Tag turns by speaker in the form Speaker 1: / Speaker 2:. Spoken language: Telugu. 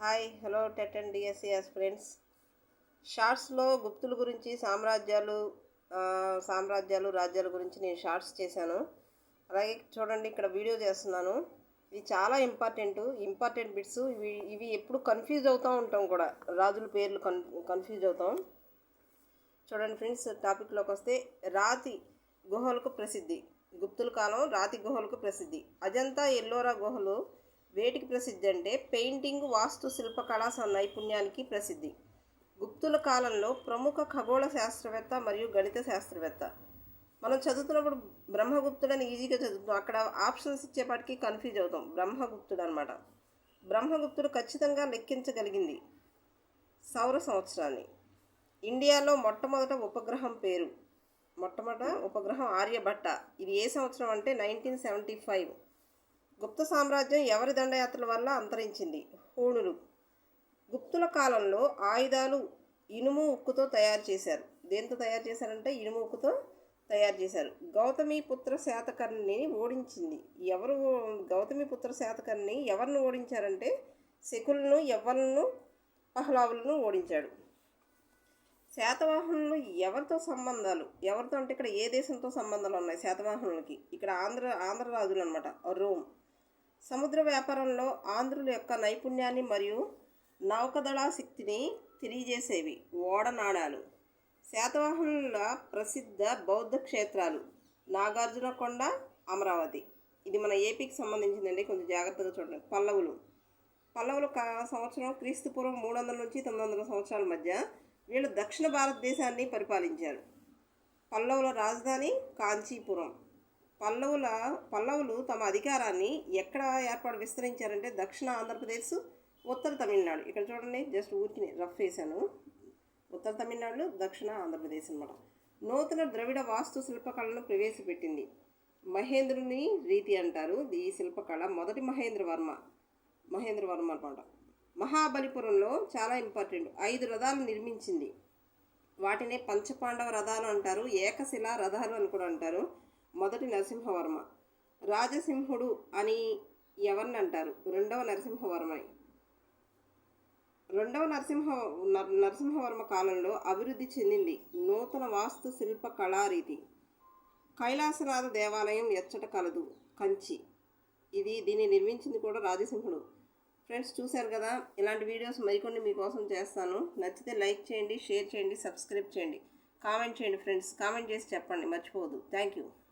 Speaker 1: Hi hello TET and DSCs friends షార్ట్స్లో గుప్తుల గురించి సామ్రాజ్యాలు సామ్రాజ్యాలు రాజ్యాల గురించి నేను షార్ట్స్ చేశాను. అలాగే చూడండి ఇక్కడ వీడియో చేస్తున్నాను. ఇది చాలా ఇంపార్టెంట్ ఇంపార్టెంట్ బిట్స్. ఇవి ఇవి ఎప్పుడు కన్ఫ్యూజ్ అవుతూ ఉంటాం కూడా. రాజుల పేర్లు కన్ కన్ఫ్యూజ్ అవుతాం. చూడండి ఫ్రెండ్స్ టాపిక్లోకి వస్తే రాతి గుహలకు ప్రసిద్ధి. గుప్తుల కాలం రాతి గుహలకు ప్రసిద్ధి. అజంతా ఎల్లోరా గుహలు వేటికి ప్రసిద్ధి అంటే పెయింటింగ్ వాస్తు శిల్పకళా నైపుణ్యానికి ప్రసిద్ధి. గుప్తుల కాలంలో ప్రముఖ ఖగోళ శాస్త్రవేత్త మరియు గణిత శాస్త్రవేత్త. మనం చదువుతున్నప్పుడు బ్రహ్మగుప్తుడని ఈజీగా చదువుతాం అక్కడ ఆప్షన్స్ ఇచ్చేపాటికి కన్ఫ్యూజ్ అవుతాం. బ్రహ్మగుప్తుడు అనమాట బ్రహ్మగుప్తుడు ఖచ్చితంగా లెక్కించగలిగింది సౌర సంవత్సరాన్ని. ఇండియాలో మొట్టమొదట ఉపగ్రహం పేరు. మొట్టమొదట ఉపగ్రహం ఆర్యభట్ట. ఇది ఏ సంవత్సరం అంటే నైన్టీన్ సెవెంటీ ఫైవ్. గుప్త సామ్రాజ్యం ఎవరి దండయాత్రల వల్ల అంతరించింది? హూణులు. గుప్తుల కాలంలో ఆయుధాలు ఇనుము ఉక్కుతో తయారు చేశారు. దేంతో తయారు చేశారంటే ఇనుము ఉక్కుతో తయారు చేశారు. గౌతమి పుత్ర శాతకర్ణిని ఓడించింది. ఎవరు గౌతమి పుత్ర శాతకర్ణి ఎవరిని ఓడించారంటే శకులను యవ్వలను పహ్లావులను ఓడించాడు. శాతవాహనులు ఎవరితో సంబంధాలు? ఎవరితో అంటే ఇక్కడ ఏ దేశంతో సంబంధాలు ఉన్నాయి శాతవాహనులకి? ఇక్కడ ఆంధ్ర ఆంధ్ర రాజులు అనమాట రోమ్. సముద్ర వ్యాపారంలో ఆంధ్రుల యొక్క నైపుణ్యాన్ని మరియు నౌకదళా శక్తిని తెలియజేసేవి. ఓడనాణాలు శాతవాహనుల ప్రసిద్ధ బౌద్ధ క్షేత్రాలు. నాగార్జునకొండ అమరావతి. ఇది మన ఏపీకి సంబంధించిందండి. కొంచెం జాగ్రత్తగా చూడండి. పల్లవులు. పల్లవులు సంవత్సరం క్రీస్తు పూర్వం మూడు వందల నుంచి తొమ్మిది వందల సంవత్సరాల మధ్య వీళ్ళు దక్షిణ భారతదేశాన్ని పరిపాలించారు. పల్లవుల రాజధాని కాంచీపురం. పల్లవుల పల్లవులు తమ అధికారాన్ని ఎక్కడ ఏర్పాటు విస్తరించారంటే దక్షిణ ఆంధ్రప్రదేశ్ ఉత్తర తమిళనాడు. ఇక్కడ చూడండి జస్ట్ ఊరికి రఫ్ వేశాను. ఉత్తర తమిళనాడు దక్షిణ ఆంధ్రప్రదేశ్ అన్నమాట. నూతన ద్రవిడ వాస్తు శిల్పకళను ప్రవేశపెట్టింది. మహేంద్రుని రీతి అంటారు. ఈ శిల్పకళ మొదటి మహేంద్రవర్మ మహేంద్రవర్మ అనమాట మహాబలిపురంలో చాలా ఇంపార్టెంట్ ఐదు రథాలు నిర్మించింది. వాటినే పంచపాండవ రథాలు అంటారు ఏకశిలా రథాలు అని కూడా అంటారు. మొదటి నరసింహవర్మ. రాజసింహుడు అని ఎవరిని అంటారు? రెండవ నరసింహవర్మని. రెండవ నరసింహ నరసింహవర్మ కాలంలో అభివృద్ధి చెందింది నూతన వాస్తు శిల్ప కళారీతి. కైలాసనాథ దేవాలయం ఎచ్చట కలదు కంచి. ఇది దీన్ని నిర్మించింది కూడా రాజసింహుడు. ఫ్రెండ్స్ చూశారు కదా? ఇలాంటి వీడియోస్ మరికొన్ని మీకోసం చేస్తాను. నచ్చితే లైక్ చేయండి షేర్ చేయండి సబ్స్క్రైబ్ చేయండి. కామెంట్ చేయండి ఫ్రెండ్స్. కామెంట్ చేసి చెప్పండి మర్చిపోవద్దు. Thank you.